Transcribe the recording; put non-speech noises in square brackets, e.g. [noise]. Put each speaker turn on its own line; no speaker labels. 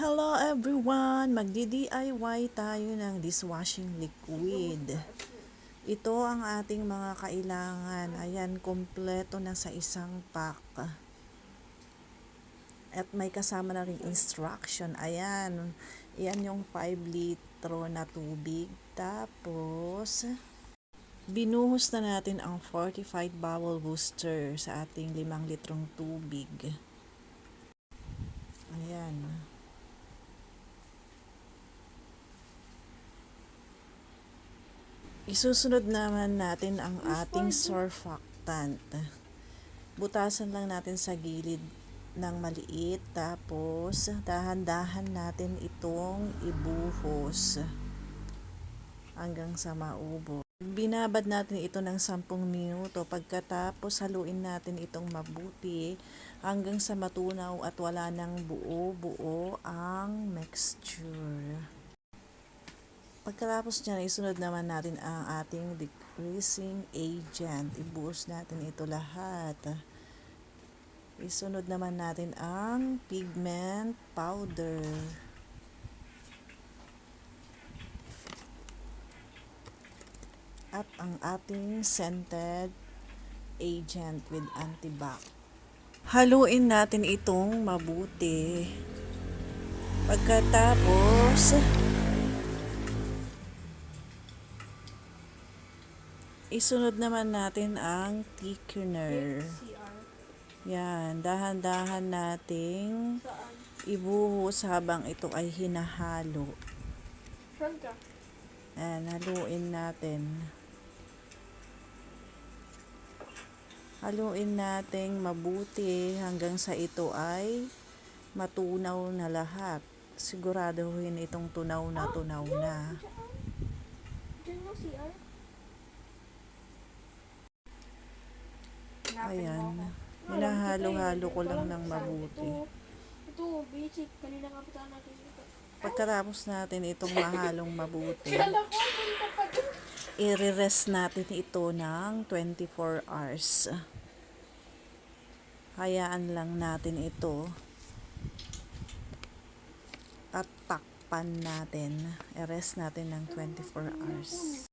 Hello everyone! Magdi-DIY tayo ng dishwashing liquid. Ito ang ating mga kailangan. Ayan, kompleto na sa isang pack. At may kasama na rin instruction. Ayan, yan yung 5 litro na tubig. Tapos, binuhos na natin ang fortified bowel booster sa ating 5 litrong tubig. Ayan. Isusunod naman natin ang ating surfactant. Butasan lang natin sa gilid ng maliit tapos dahan-dahan natin itong ibuhos hanggang sa maubo. Binabad natin ito ng 10 minuto. Pagkatapos haluin natin itong mabuti hanggang sa matunaw at wala nang buo-buo ang mixture. Pagkatapos niyan, isunod naman natin ang ating decreasing agent. Ibuhos natin ito lahat. Isunod naman natin ang pigment powder. At ang ating scented agent with antibac. Haluin natin itong mabuti. Pagkatapos, Isunod naman natin ang thickener. Yan, dahan-dahan nating ibuhos habang ito ay hinahalo.
Front ka.
Yan, haluin natin. Haluin nating mabuti hanggang sa ito ay matunaw na lahat. Siguraduhin itong tunaw na tunaw na.
Diyan mo CR.
Ayan. Hinahalo-halo ko lang ng mabuti.
Ito, basic. Kanina nga pita natin ito.
Pagkatapos natin itong mahalong mabuti, [laughs] i-rest natin ito ng 24 hours. Hayaan lang natin ito. At takpan natin. I-rest natin ng 24 hours.